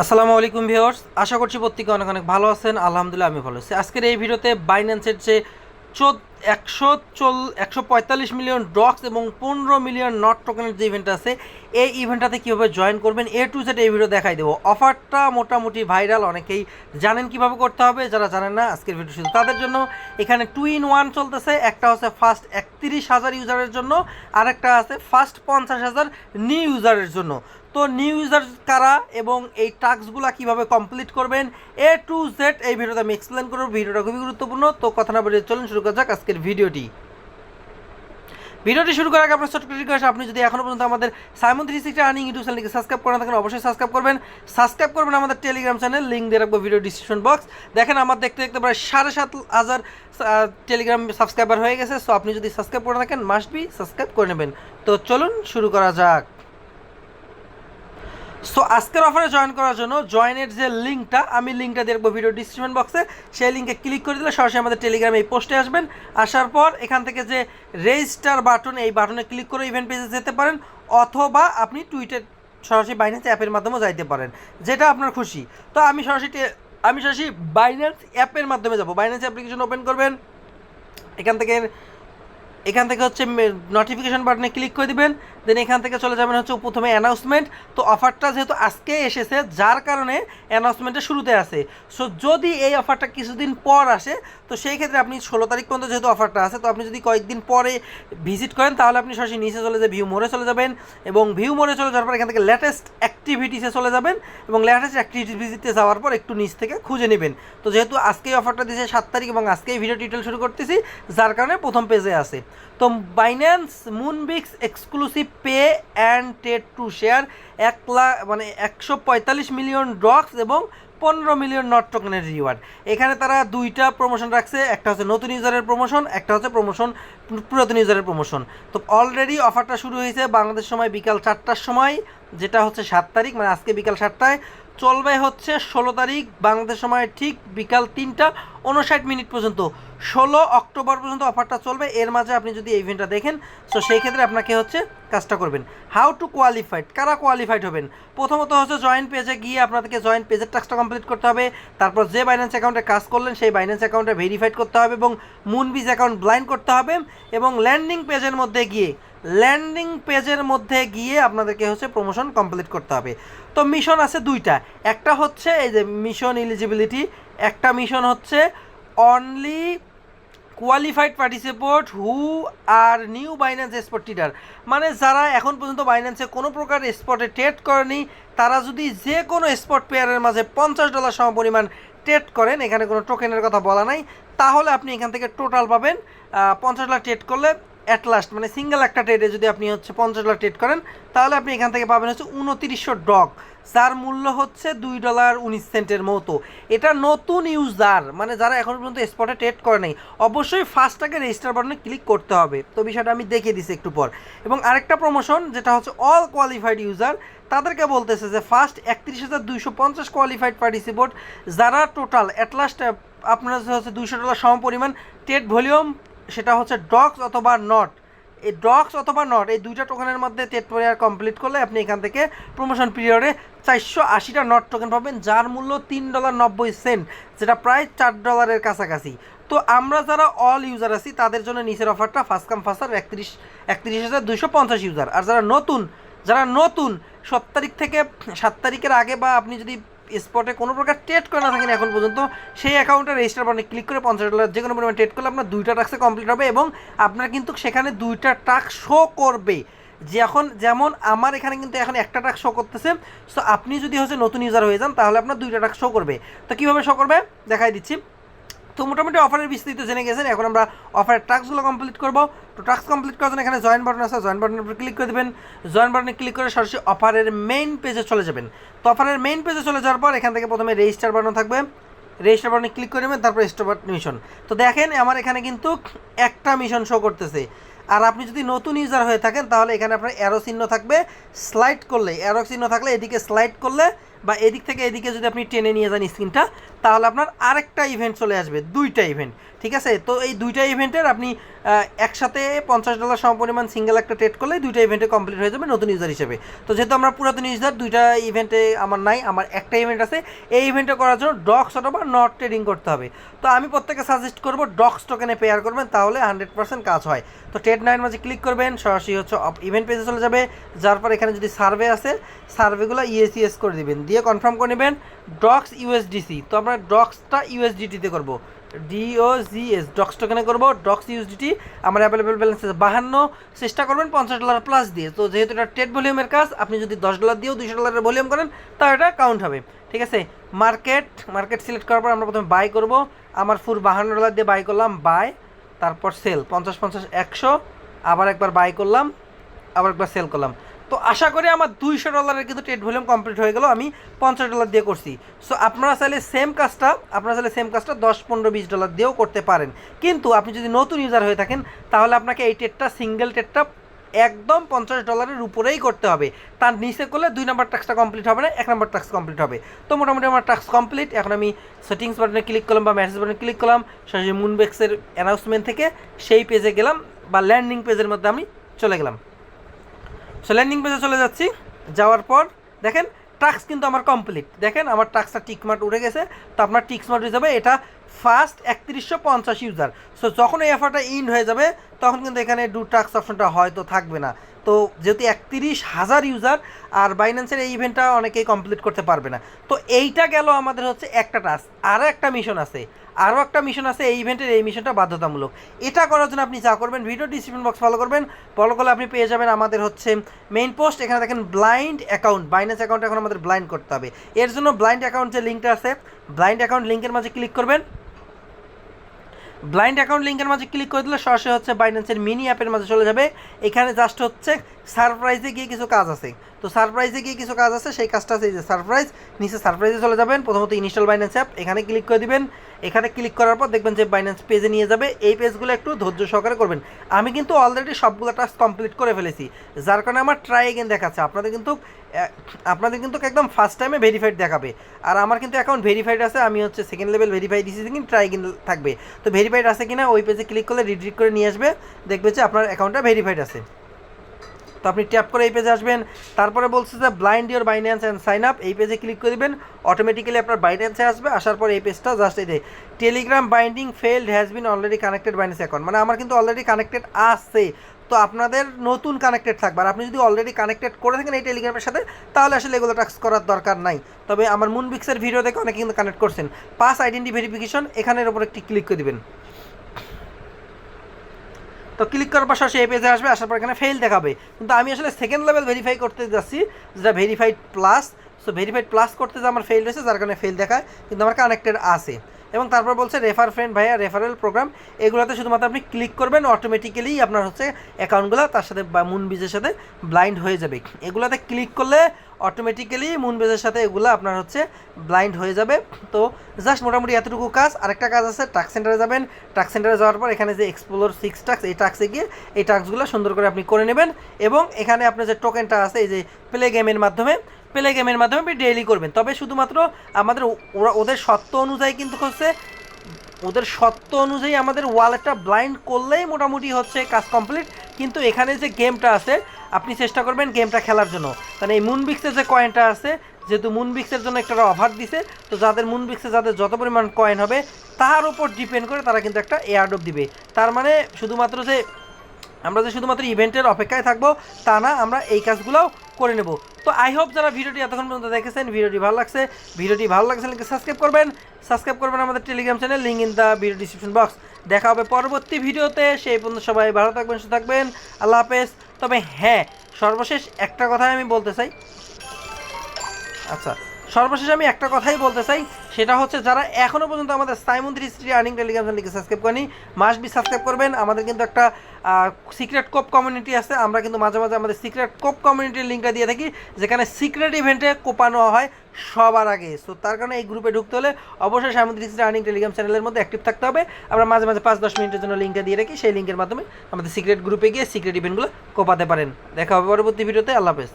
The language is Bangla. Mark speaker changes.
Speaker 1: আসসালামু আলাইকুম ভিউয়ার্স, আশা করছি প্রত্যেকে অনেক অনেক ভালো আছেন, আলহামদুলিল্লাহ আমি ভালো আছি। আজকের এই ভিডিওতে বাইন্যান্সের যে চোদ্দ, একশো চল, একশো পঁয়তাল্লিশ মিলিয়ন ডক্স এবং পনেরো মিলিয়ন নট টোকেনের যে ইভেন্ট আছে, এই ইভেন্টটাতে কীভাবে জয়েন করবেন এ টু জেড এই ভিডিও দেখাই দেবো। অফারটা মোটামুটি ভাইরাল অনেকেই জানেন কীভাবে করতে হবে, যারা জানেন না, আজকের ভিডিও শুধু তাদের জন্য। এখানে টু ইন ওয়ান চলতেছে, একটা হচ্ছে ফার্স্ট একত্রিশ হাজার ইউজারের জন্য, আরেকটা আছে ফার্স্ট পঞ্চাশ হাজার নিউ ইউজারের জন্য। তো নিউ ইউজার কারা এবং এই টাস্কগুলো কীভাবে কমপ্লিট করবেন এ টু জেড এই ভিডিওতে আমি এক্সপ্লেন করব ভিডিওটা খুবই গুরুত্বপূর্ণ। তো কথা না বলে চলুন শুরু করা যাক আজকের ভিডিওটি। ভিডিওটি শুরু করার আগে আপনার ছোট্ট request, আপনি যদি এখনও পর্যন্ত আমাদের Simon three sixty earning YouTube চ্যানেলকে সাবস্ক্রাইব করে থাকেন অবশ্যই সাবস্ক্রাইব করবেন। সাবস্ক্রাইব করবেন আমাদের টেলিগ্রাম চ্যানেল লিঙ্ক দিয়ে রাখব ভিডিও ডিসক্রিপশন বক্স দেখেন আমার দেখতে দেখতে প্রায় সাড়ে সাত হাজার টেলিগ্রাম সাবস্ক্রাইবার হয়ে গেছে। সো আপনি যদি সাবস্ক্রাইব করে থাকেন মাস্ট বি সাবস্ক্রাইব করে নেবেন। তো চলুন শুরু করা যাক। সো আজকের অফারে জয়েন করার জন্য জয়েনের যে লিঙ্কটা আমি লিঙ্কটা দেখব ভিডিও ডিসক্রিপশন বক্সে সেই লিঙ্কে ক্লিক করে দিলে সরাসরি আমাদের টেলিগ্রামে এই পোস্টে আসবেন। আসার পর এখান থেকে যে রেজিস্টার বাটন এই বাটনে ক্লিক করে ইভেন্ট পেজে যেতে পারেন, অথবা আপনি টুইটার সরাসরি বাইন্যান্স অ্যাপের মাধ্যমেও যাইতে পারেন, যেটা আপনার খুশি। তো আমি সরাসরি আমি সরাসরি বাইন্যান্স অ্যাপের মাধ্যমে যাব। বাইন্যান্স অ্যাপ্লিকেশন ওপেন করবেন। এখান থেকে এখান থেকে হচ্ছে নোটিফিকেশন বাটনে ক্লিক করে দিবেন দেন এখান থেকে চলে যাবেন হচ্ছে প্রথমে অ্যানাউন্সমেন্ট তো অফারটা যেহেতু আজকে এসেছে, যার কারণে অ্যানাউন্সমেন্টের শুরুতে আছে। সো যদি এই অফারটা কিছুদিন পর আসে, তো সেই ক্ষেত্রে আপনি ষোলো তারিখ পর্যন্ত যেহেতু অফারটা আছে, তো আপনি যদি কয়েকদিন পরে ভিজিট করেন, তাহলে আপনি সরাসরি নিচে চলে যাবেন ভিউ মোড়ে চলে যাবেন এবং ভিউ মোড়ে চলে যাওয়ার পর এখান থেকে লেটেস্ট অ্যাক্টিভিটিসে চলে যাবেন এবং লেটেস্ট অ্যাক্টিভিটিতে যাওয়ার পর একটু নিচ থেকে খুঁজে নেবেন। তো যেহেতু আজকেই অফারটা দিয়েছে সাত তারিখ এবং আজকেই ভিডিও টিটেল শুরু করতেছি, যার কারণে প্রথম পেজে আছে। তো Binance Moonbix exclusive pay and Ted to share এক লাখ মানে একশো পঁয়তাল্লিশ মিলিয়ন ডক্স এবং পনেরো মিলিয়ন নট টোকেনের রিওয়ার্ড এখানে তারা দুইটা প্রমোশন রাখছে, একটা হচ্ছে নতুন ইউজারের প্রমোশন একটা হচ্ছে প্রমোশন পুরাতন ইউজারের প্রমোশন তো অলরেডি অফারটা শুরু হয়েছে বাংলাদেশ সময় বিকাল চারটার সময়, যেটা হচ্ছে সাত তারিখ মানে আজকে বিকাল সাতটায়। চলবে হচ্ছে ষোলো তারিখ, বাংলাদেশ সময় ঠিক বিকাল তিনটা। উনষাট মিনিট পর্যন্ত, ষোলো অক্টোবর পর্যন্ত অফারটা চলবে। এর মাঝে আপনি যদি ইভেন্টটা দেখেন সো সেই ক্ষেত্রে আপনাকে হচ্ছে কাজটা করবেন। হাউ টু কোয়ালিফাইড কারা কোয়ালিফাইড হবেন? প্রথমত হচ্ছে জয়েন্ট পেজে গিয়ে আপনাদেরকে জয়েন্ট পেজের টাস্কটা কমপ্লিট করতে হবে। তারপর যে বাইন্যান্স অ্যাকাউন্টে কাজ করলেন, সেই বাইন্যান্স অ্যাকাউন্টে ভেরিফাইড করতে হবে এবং মুনবিজ অ্যাকাউন্ট ব্লাইন্ড করতে হবে এবং ল্যান্ডিং পেজের মধ্যে গিয়ে ল্যান্ডিং পেজের মধ্যে গিয়ে আপনাদেরকে হচ্ছে প্রমোশন কমপ্লিট করতে হবে। তো মিশন আছে দুইটা। একটা হচ্ছে এই যে মিশন এলিজিবিলিটি একটা মিশন হচ্ছে only qualified participate who are new Binance spot trader মানে যারা এখন পর্যন্ত বাইন্যান্সে কোনো প্রকার স্পটে ট্রেড করেনি, তারা যদি যে কোনো স্পট পেয়ারের মাঝে পঞ্চাশ ডলার সম পরিমাণ ট্রেড করেন, এখানে কোনো টোকেনের কথা বলা নাই, তাহলে আপনি এখান থেকে টোটাল পাবেন পঞ্চাশ ডলার ট্রেড করলে অ্যাট লাস্ট মানে সিঙ্গেল একটা ট্রেডে যদি আপনি হচ্ছে পঞ্চাশ ডলার ট্রেড করেন, তাহলে আপনি এখান থেকে পাবেন হচ্ছে উনতিরিশশো ডগ। যার মূল্য হচ্ছে দুই ডলার উনিশ সেন্টের মতো। এটা নতুন ইউজার মানে যারা এখন পর্যন্ত স্পটে ট্রেড করে নাই, অবশ্যই ফার্স্টটাকে রেজিস্টার বাটনে ক্লিক করতে হবে। তো বিষয়টা আমি দেখিয়ে দিছি একটু পর। এবং আরেকটা প্রমোশন যেটা হচ্ছে অল কোয়ালিফাইড ইউজার তাদেরকে বলতেছে যে ফার্স্ট একত্রিশ হাজার দুইশো পঞ্চাশ কোয়ালিফাইড পার্টিসিপেট যারা টোটাল অ্যাটলাস্ট আপনার হচ্ছে দুইশো ডলার সম পরিমাণ ট্রেড ভলিউম সেটা হচ্ছে ডক্স অথবা নট এই ডক্স অথবা নট এই দুইটা টোকেনের মধ্যে টেট প্লেয়ার কমপ্লিট করলে আপনি এখান থেকে প্রমোশন পিরিয়ডে চারশো আশিটা নট টোকেন পাবেন, যার মূল্য তিন ডলার নব্বই সেন্ট যেটা প্রায় চার ডলারের কাছাকাছি। তো আমরা যারা অল ইউজার আছি, তাদের জন্য নিচের অফারটা ফার্স্ট কাম ফার্স্ট আর একত্রিশ একত্রিশ হাজার দুশো পঞ্চাশ ইউজার আর যারা নতুন যারা নতুন সাত তারিখ থেকে সাত তারিখের আগে বা আপনি যদি স্পটে কোনো প্রকার ট্রেড করে না থাকেন এখন পর্যন্ত। সেই অ্যাকাউন্টে রেজিস্টার বাটনে ক্লিক করে পঞ্চাশ ডলার যে কোনো পরিমাণ ট্রেড করলে আপনার দুইটা টাক্সে কমপ্লিট হবে এবং আপনার কিন্তু সেখানে দুইটা টাক শো করবে। যখন যেমন আমার এখানে কিন্তু এখন একটা টাক শো করতেছে সো আপনি যদি হচ্ছে নতুন ইউজার হয়ে যান, তাহলে আপনার দুইটা টাক শো করবে। তো কীভাবে শো করবে? দেখাই দিচ্ছি। তো মোটামুটি অফারের বিস্তৃত জেনে গেছেন। এখন আমরা অফারের টাস্কগুলো কমপ্লিট করব। তো টাস্ক কমপ্লিট করার জন্য এখানে জয়েন বাটন আছে। জয়েন বাটনের উপর ক্লিক করে দেবেন। জয়েন বাটনে ক্লিক করে সরাসরি অফারের মেইন পেজে চলে যাবেন। তো অফারের মেইন পেজে চলে যাওয়ার পর এখান থেকে প্রথমে রেজিস্টার বাটন থাকবে। রেজিস্টার বাটনে ক্লিক করে নেবেন, তারপর স্টার মিশন তো দেখেন, আমার এখানে কিন্তু একটা মিশন শো করতেছে। আর আপনি যদি নতুন ইউজার হয়ে থাকেন, তাহলে এখানে আপনার অ্যারো চিহ্ন থাকবে। স্লাইড করলে অ্যারো চিহ্ন থাকলে এদিকে স্লাইড করলে বা এদিক থেকে এদিকে যদি আপনি টেনে নিয়ে যান স্ক্রিনটা তাহলে আপনার আরেকটা ইভেন্ট চলে আসবে, দুইটা ইভেন্ট ঠিক আছে? তো এই দুইটা ইভেন্টের আপনি একসাথে পঞ্চাশ ডলার সমপরিমাণ সিঙ্গেল একটা ট্রেড করলে দুইটা ইভেন্টে কমপ্লিট হয়ে যাবে নতুন ইউজার হিসেবে। তো যেহেতু আমরা পুরাতন ইউজার দুইটা ইভেন্টে আমার নাই, আমার একটা ইভেন্ট আছে। এই ইভেন্টে করার জন্য ডক্স অথবা নট ট্রেডিং করতে হবে। তো আমি প্রত্যেকে সাজেস্ট করব ডক্স টোকেনে পেয়ার করবেন, তাহলে হান্ড্রেড পার্সেন্ট কাজ হয়। তো ট্রেড নাইন মাঝে ক্লিক করবেন, সরাসরি হচ্ছে ইভেন্ট পেজে চলে যাবে। যার পর এখানে যদি সার্ভে আছে সার্ভেগুলো ইএসইএস করে দিবেন। দিয়ে কনফার্ম করে নেবেন ডক্স ইউএসডিসি তো আমরা ডক্সটা ইউএসডিটিতে করব। ডিওজিএস ডক্স টোকেনে করব? ডক্স ইউএসডিটি আমার অ্যাভেলেবেল ব্যালেন্স আছে বাহান্ন, চেষ্টা করবেন পঞ্চাশ ডলার প্লাস দিয়ে। তো যেহেতু এটা ট্রেড ভলিউমের কাজ, আপনি যদি দশ ডলার দিয়েও দুশো ডলারের ভলিউম করেন, তাও এটা কাউন্ট হবে। ঠিক আছে? মার্কেট মার্কেট সিলেক্ট করার পর আমরা প্রথমে বাই করব। আমার ফুল বাহান্ন ডলার দিয়ে বাই করলাম বাই তারপর সেল পঞ্চাশ পঞ্চাশ, একশো, আবার একবার বাই করলাম, আবার একবার সেল করলাম। তো আশা করি আমার দুইশো ডলারের কিন্তু ট্রেড ভলিউম কমপ্লিট হয়ে গেল, আমি পঞ্চাশ ডলার দিয়ে করছি। সো আপনারা চাইলে সেম কাজটা, আপনারা চাইলে সেম কাজটা দশ, পনেরো, বিশ ডলার দিয়েও করতে পারেন। কিন্তু আপনি যদি নতুন ইউজার হয়ে থাকেন, তাহলে আপনাকে এই ট্রেডটা সিঙ্গেল ট্রেডটা একদম পঞ্চাশ ডলারের উপরেই করতে হবে। তার নিচে করলে দুই নম্বর টাস্কটা কমপ্লিট হবে না, এক নম্বর টাস্ক কমপ্লিট হবে। তো মোটামুটি আমার টাস্ক কমপ্লিট এখন আমি সেটিংস বাটনে ক্লিক করলাম বা মেসেজ বাটনে ক্লিক করলাম সরাসরি মুনবেক্সের অ্যানাউন্সমেন্ট থেকে সেই পেজে গেলাম বা ল্যান্ডিং পেজের মধ্যে আমি চলে গেলাম। সো ল্যান্ডিং পেজে চলে যাচ্ছি। যাওয়ার পর, দেখেন, টাস্ক কিন্তু আমার কমপ্লিট দেখেন, আমার টাস্কটা টিকমার্ট উড়ে গেছে। তো আপনার টিকমার্ট যাবে এটা ফার্স্ট একত্রিশশো পঞ্চাশ ইউজার সো যখন এই অফারটা ইন হয়ে যাবে তখন কিন্তু এখানে ডু টাস্ক অপশনটা হয়তো থাকবে না। তো যেহেতু একত্রিশ হাজার ইউজার আর বাইন্যান্সের এই ইভেন্টটা অনেকেই কমপ্লিট করতে পারবে না। তো এইটা গেল আমাদের হচ্ছে একটা টাস্ক আরও একটা মিশন আছে। আরও একটা মিশন আছে এই ইভেন্টের এই মিশনটা বাধ্যতামূলক। এটা করার জন্য আপনি যা করবেন ভিডিও ডিসক্রিপশন বক্স ফলো করবেন। ফলো করলে আপনি পেয়ে যাবেন আমাদের হচ্ছে মেইন পোস্ট এখানে দেখেন ব্লাইন্ড অ্যাকাউন্ট বাইন্যান্স অ্যাকাউন্ট এখন আমাদের ব্লাইন্ড করতে হবে। এর জন্য ব্লাইন্ড অ্যাকাউন্ট যে লিঙ্কটা আছে ব্লাইন্ড অ্যাকাউন্ট লিঙ্কের মাঝে ক্লিক করবেন। ব্লাইন্ড অ্যাকাউন্ট লিঙ্কের মাঝে ক্লিক করে দিলে সরাসরি হচ্ছে বাইন্যান্সের মিনি অ্যাপের মাঝে চলে যাবে। এখানে জাস্ট হচ্ছে সারপ্রাইজে গিয়ে কিছু কাজ আছে। তো সারপ্রাইজে গিয়ে কিছু কাজ আছে, সেই কাজটা আছে যে সারপ্রাইজ, নিচে সারপ্রাইজে চলে যাবেন, প্রথমত ইনস্টল বাইন্যান্স অ্যাপ এখানে ক্লিক করে দিবেন। এখানে ক্লিক করার পর দেখবেন যে বাইন্যান্স পেজে নিয়ে যাবে। এই পেজগুলো একটু ধৈর্য সহকারে করবেন। আমি কিন্তু অলরেডি সবগুলো টাস্ক কমপ্লিট করে ফেলেছি। যার কারণে আমার ট্রাই এগেন দেখাচ্ছে। আপনাদের কিন্তু আপনাদের কিন্তু একদম ফার্স্ট টাইমে ভেরিফাইড দেখাবে। আর আমার কিন্তু অ্যাকাউন্ট ভেরিফাইড আছে, আমি হচ্ছে সেকেন্ড লেভেল ভেরিফাইড দিয়েছি কিন্তু ট্রাই কিন্তু থাকবে। তো ভেরিফাইড আছে কিনা, ওই পেজে ক্লিক করলে রিডিট করে নিয়ে আসবে। দেখবে যে আপনার অ্যাকাউন্টটা ভেরিফাইড আছে। তো আপনি ট্যাপ করে এই পেজে আসবেন। তারপরে বলছে যে blind your Binance and sign up এই পেজে ক্লিক করে দিবেন। অটোমেটিক্যালি আপনার বাইন্যান্সে আসবে। আসার পর এই পেজটা জাস্ট এই Telegram binding failed has been already connected Binance account মানে আমার কিন্তু অলরেডি কানেক্টেড আছে। তো আপনাদের নতুন কানেক্টেড থাকবে। আর আপনি যদি অলরেডি কানেক্টেড করে থাকেন এই টেলিগ্রামের সাথে, তাহলে আসলে এগুলো টাক্স করার দরকার নাই। তবে আমার মুনবিক্সের ভিডিও দেখে অনেকে কিন্তু কানেক্ট করছেন। পাস আইডেন্টি ভেরিফিকেশন এখানের উপর একটি ক্লিক করে দিবেন। তো ক্লিক করার সে এই পেজে আসবে, আসার পর এখানে ফেল দেখাবে। কিন্তু আমি আসলে সেকেন্ড লেভেল ভেরিফাই করতে যাচ্ছি যেটা verified plus so verified plus করতে যে আমার ফেল রয়েছে, যার কারণে ফেল দেখায়, কিন্তু আমার কানেক্টেড আছে। এবং তারপর বলছে রেফার ফ্রেন্ড ভাইয়া রেফারেল প্রোগ্রাম এগুলোতে শুধুমাত্র আপনি ক্লিক করবেন অটোমেটিক্যালি আপনার হচ্ছে অ্যাকাউন্টগুলো তার সাথে বা মুনবিজের সাথে ব্লাইন্ড হয়ে যাবে। এগুলোতে ক্লিক করলে অটোমেটিক্যালি মুন মুনবেজের সাথে এগুলো আপনার হচ্ছে ব্লাইন্ড হয়ে যাবে। তো জাস্ট মোটামুটি এতটুকু কাজ। আরেকটা কাজ আছে টাক সেন্টারে যাবেন। টাক সেন্টারে যাওয়ার পর এখানে যে এক্সপ্লোর সিক্স টাক্স এই টাক্সে গিয়ে এই টাক্সগুলো সুন্দর করে আপনি করে নেবেন। এবং এখানে আপনার যে টোকেনটা আছে, এই যে প্লে গেমের মাধ্যমে প্লে গেমের মাধ্যমে আপনি ডেইলি করবেন। তবে শুধুমাত্র আমাদের ওরা ওদের সত্য অনুযায়ী কিন্তু হচ্ছে, ওদের সত্য অনুযায়ী আমাদের ওয়ালেটটা ব্লাইন্ড করলেই মোটামুটি হচ্ছে কাজ কমপ্লিট কিন্তু এখানে যে গেমটা আছে, আপনি চেষ্টা করবেন গেমটা খেলার জন্য। কারণ এই মুনবিক্সের যে কয়েনটা আছে, যেহেতু মুনবিক্সের জন্য একটা অফার দিছে, তো যাদের মুনবিক্সে যাদের যত পরিমাণ কয়েন হবে, তার উপর ডিপেন্ড করে তারা কিন্তু একটা এয়ারডপ দিবে। তার মানে শুধুমাত্র যে, আমরা যে শুধুমাত্র ইভেন্টের অপেক্ষায় থাকব, তা না, আমরা এই কাজগুলোও করে নেব। তো আই হোপ যারা ভিডিওটি এতক্ষণ পর্যন্ত দেখেছেন, ভিডিওটি ভালো লাগছে। ভিডিওটি ভালো লাগছে লিঙ্কে সাবস্ক্রাইব করবেন। সাবস্ক্রাইব করবেন আমাদের Telegram channel link in the video description box দেখা হবে পরবর্তী ভিডিওতে। সেই পর্যন্ত সবাই ভালো থাকবেন, সুস্থ থাকবেন। আল্লাহ হাফেজ। তবে হ্যাঁ সর্বশেষ একটা কথাই আমি বলতে চাই। আচ্ছা সর্বশেষ আমি একটা কথাই বলতে চাই, সেটা হচ্ছে যারা এখনও পর্যন্ত আমাদের সাইমন থ্রি স্ট্রি আর্নিং টেলিগ্রাম চ্যানেলকে সাবস্ক্রাইব করেনি মাস বি সাবস্ক্রাইব করবেন। আমাদের কিন্তু একটা সিক্রেট কোপ কমিউনিটি আছে। আমরা কিন্তু মাঝে মাঝে আমাদের সিক্রেট কোপ কমিউনিটির লিঙ্কটা দিয়ে থাকি, যেখানে সিক্রেট ইভেন্টে কোপানো হয় সবার আগে। সো তার কারণে এই গ্রুপে ঢুকতে হলে অবশ্যই সাইমন থ্রি স্ট্রি আর্নিং টেলিগ্রাম চ্যানেলের মধ্যে অ্যাক্টিভ থাকতে হবে। আমরা মাঝে মাঝে পাঁচ দশ মিনিটের জন্য লিঙ্কটা দিয়ে রাখি। সেই লিঙ্কের মাধ্যমে আমাদের সিক্রেট গ্রুপে গিয়ে সিক্রেট ইভেন্টগুলো কোপাতে পারেন। দেখা হবে পরবর্তী ভিডিওতে। আল্লাহ হাফেজ।